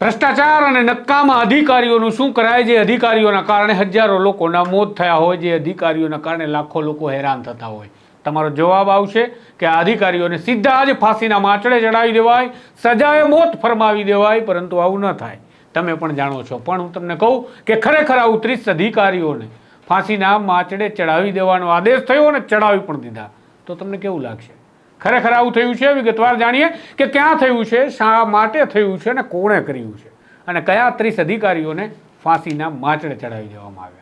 ભ્રષ્ટાચાર અને નક્કામાં અધિકારીઓનું શું કરાય જે અધિકારીઓના કારણે હજારો લોકોના મોત થયા હોય, જે અધિકારીઓના કારણે લાખો લોકો હેરાન થતા હોય? તમારો જવાબ આવશે કે આ અધિકારીઓને સીધા જ ફાંસીના માચડે ચડાવી દેવાય, સજાએ મોત ફરમાવી દેવાય, પરંતુ આવું ન થાય. તમે પણ જાણો છો. પણ હું તમને કહું કે ખરેખર આવું ત્રીસ અધિકારીઓને ફાંસીના માચડે ચડાવી દેવાનો આદેશ થયો અને ચડાવી પણ દીધા. તો તમને કેવું લાગશે? ખરેખર આવું થયું છે? વિગતવાર જાણીએ કે ક્યાં થયું છે શા માટે થયું છે અને કોણે કર્યું છે? અને કયા ત્રીસ અધિકારીઓને ફાંસીના માચડે ચડાવી દેવામાં આવ્યા?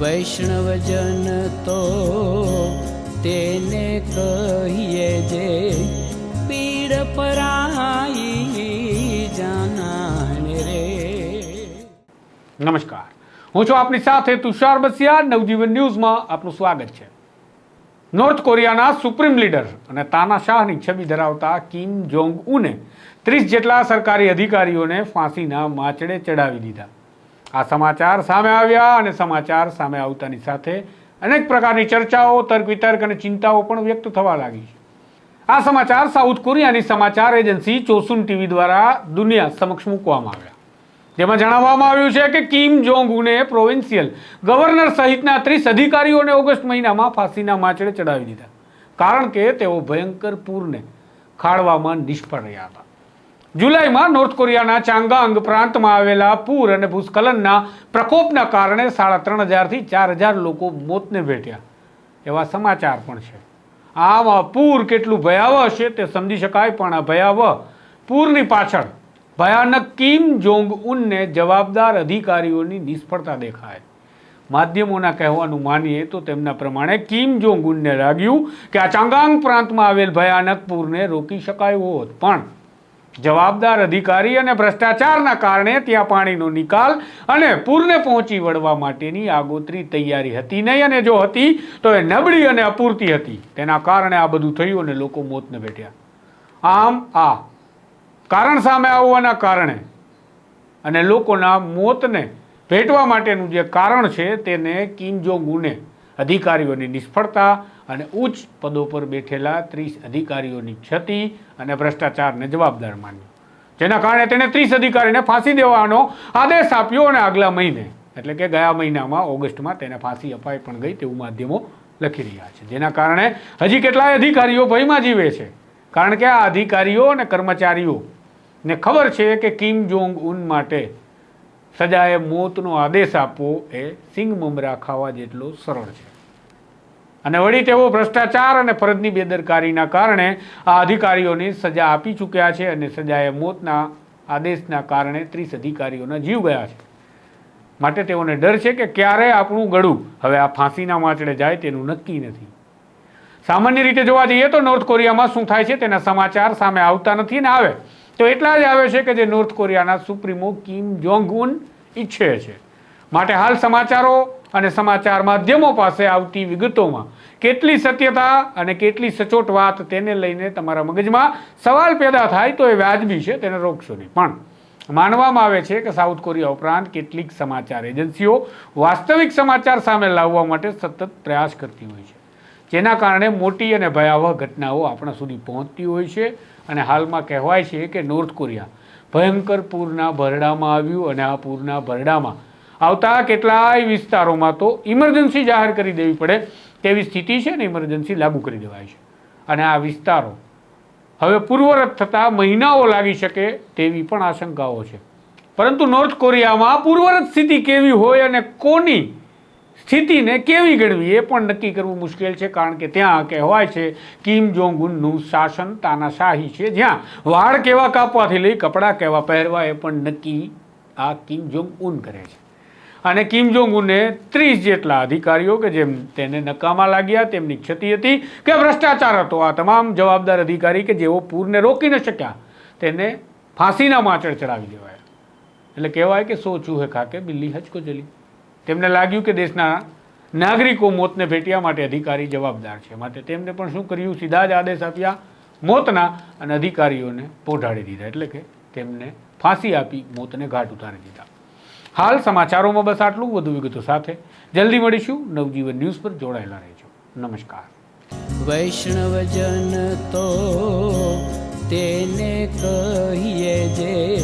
વૈષ્ણવજન તો તેને કહીએ જે પીડ પરાઈ જાનાને રે. નમસ્કાર. હું છું આપની સાથે તુષાર બસિયા. નવજીવન ન્યૂઝમાં આપનું સ્વાગત છે. નોર્થ કોરિયાના સુપ્રીમ લીડર અને તાનાશાહની છબી ધરાવતા કિમ જોંગ ઉને ત્રીસ જેટલા સરકારી અધિકારીઓને ફાંસીના માચડે ચડાવી દીધા. આ સમાચાર સામે આવ્યા અને સમાચાર સામે આવતાની સાથે અનેક પ્રકારની ચર્ચાઓ તર્ક વિતર્ક અને ચિંતાઓ પણ વ્યક્ત થવા લાગી છે. આ સમાચાર સાઉથ કોરિયાની સમાચાર એજન્સી ચોસુન ટીવી દ્વારા દુનિયા સમક્ષ મૂકવામાં આવ્યા. જેમાં જણાવવામાં આવ્યું છે કે કિમ જોંગ ઉને પ્રોવિન્શિયલ ગવર્નર સહિતના ત્રીસ અધિકારીઓને ઓગસ્ટ મહિનામાં ફાંસીના માછડે ચડાવી દીધા. કારણ કે તેઓ ભયંકર પૂરને ખાળવામાં નિષ્ફળ રહ્યા હતા. જુલાઈમાં નોર્થ કોરિયાના ચાંગાંગ પ્રાંતમાં આવેલા પૂર અને ભૂસ્ખલનના પ્રકોપના કારણે સાડા ત્રણ હજારથી ચાર હજાર લોકો મોતને ભેટ્યા. એવા સમાચાર પણ છે. આમ પૂર કેટલું ભયાવહ છે તે સમજી શકાય, પણ આ ભયાવહ પૂરની પાછળ ભયાનક કિમ જોંગ ઉનને જવાબદાર અધિકારીઓની નિષ્ફળતા દેખાય. માધ્યમોના કહેવાનું માનીએ તો તેમના પ્રમાણે કિમ જોંગ ઉનને લાગ્યું કે આ ચાંગાંગ પ્રાંતમાં આવેલ ભયાનક પૂરને રોકી શકાય હોત. પણ જવાબદાર અધિકારી અને ભ્રષ્ટાચારના કારણે ત્યાં પાણીનો નિકાલ અને પૂરને પહોંચી વળવા માટેની આગોતરી તૈયારી હતી નહીં અને જો હતી, તો એ નબળી અને અપૂરતી હતી. તેના કારણે આ બધું થયું અને લોકો મોતને બેઠ્યા. આમ આ કારણ સામે આવવાના કારણે અને લોકોના મોતને ભેટવા માટેનું જે કારણ છે તેને કિમ જોંગ ઉને અધિકારીઓની નિષ્ફળતા અને ઉચ્ચ પદો પર બેઠેલા ત્રીસ અધિકારીઓની ક્ષતિ અને ભ્રષ્ટાચારને જવાબદાર માન્યો. જેના કારણે તેણે ત્રીસ અધિકારીને ફાંસી દેવાનો આદેશ આપ્યો અને આગલા મહિને, એટલે કે ગયા મહિનામાં ઓગસ્ટમાં તેને ફાંસી અપાઈ પણ ગઈ તેવું માધ્યમો લખી રહ્યા છે. જેના કારણે હજી કેટલાય અધિકારીઓ ભયમાં જીવે છે. કારણ કે આ અધિકારીઓ અને કર્મચારીઓ ને ખબર છે કે કિમ જોંગ ઉન માટે સજાએ મોતનો આદેશ આપવો એ સિંગ મમરા ખાવા જેટલો સરળ છે. અને વળી તેઓ ભ્રષ્ટાચાર અને ફરજની બેદરકારીના કારણે આ અધિકારીઓને સજા આપી ચૂક્યા છે અને સજાએ મોતના આદેશના કારણે ત્રીસ અધિકારીઓના જીવ ગયા છે. માટે તેઓને ડર છે કે ક્યારે આપણું ગળું હવે આ ફાંસીના વાંચડે જાય તેનું નક્કી નથી. સામાન્ય રીતે જોવા જઈએ તો નોર્થ કોરિયામાં શું થાય છે તેના સમાચાર સામે આવતા નથી ને આવે. તો એટલા જ આવે છે કે જે નોર્થ કોરિયાના સુપ્રીમો કિમ જોંગ ઉન ઈચ્છે છે. માટે હાલ સમાચારો અને સમાચાર માધ્યમો પાસે આવતી વિગતોમાં કેટલી સત્યતા અને કેટલી સચોટ વાત તેને લઈને તમારા મગજમાં સવાલ પેદા થાય તો એ વ્યાજબી છે, તેને રોકશો નહીં. પણ માનવામાં આવે છે કે સાઉથ કોરિયા ઉપરાંત કેટલીક સમાચાર એજન્સીઓ વાસ્તવિક સમાચાર સામે લાવવા માટે સતત પ્રયાસ કરતી હોય છે. જેના કારણે મોટી અને ભયાવહ ઘટનાઓ આપણા સુધી પહોંચતી હોય છે અને હાલમાં કહેવાય છે કે નોર્થ કોરિયા ભયંકર પૂરના ભરડામાં આવ્યું અને આ પૂરના ભરડામાં આવતા કેટલાય વિસ્તારોમાં તો ઇમરજન્સી જાહેર કરી દેવી પડે તેવી સ્થિતિ છે ને ઇમરજન્સી લાગુ કરી દેવાય છે. અને આ વિસ્તારો હવે પૂર્વરત થતાં મહિનાઓ લાગી શકે તેવી પણ આશંકાઓ છે. પરંતુ નોર્થ કોરિયામાં પૂર્વરત સ્થિતિ કેવી હોય અને કોની સ્થિતિને કેવી ગણવી એ પણ નક્કી કરવું મુશ્કેલ છે, કારણ કે ત્યાં કહેવાય છે, કિમ જોંગ ઉનનું શાસન તાનાશાહી છે. જ્યાં વાળ કેવા કાપવાથી લઈ કપડાં કેવા પહેરવા એ પણ નક્કી આ કિમ જોંગ ઉન કરે છે. અને કિમ જોંગ ઉને ત્રીસ જેટલા અધિકારીઓ કે જેમ તેને નકામા લાગ્યા, તેમની ક્ષતિ હતી કે ભ્રષ્ટાચાર હતો. આ તમામ જવાબદાર અધિકારી કે જેઓ પૂરને રોકી ન શક્યા, તેને ફાંસીના માચડ ચડાવી દેવાયા. એટલે કહેવાય કે સો ચૂહે ખાકે બિલ્લી હચકો ચલી તેમને લાગ્યું કે દેશના નાગરિકો મોતને ભેટ્યા માટે અધિકારી જવાબદાર છે. માટે તેમને પણ શું કર્યું? સીધા જ આદેશ આપ્યા. મોતના અને અધિકારીઓને પોઢાડી દીધા. એટલે કે તેમને ફાંસી આપી મોતને ઘાટ ઉતારી દીધા. હાલ સમાચારોમાં બસ આટલું. વધુ વિગતો સાથે જલ્દી મળીશું. નવજીવન ન્યૂઝ પર જોડાયેલા રહેજો. નમસ્કાર. વૈષ્ણવજન તો તેને કહીએ જે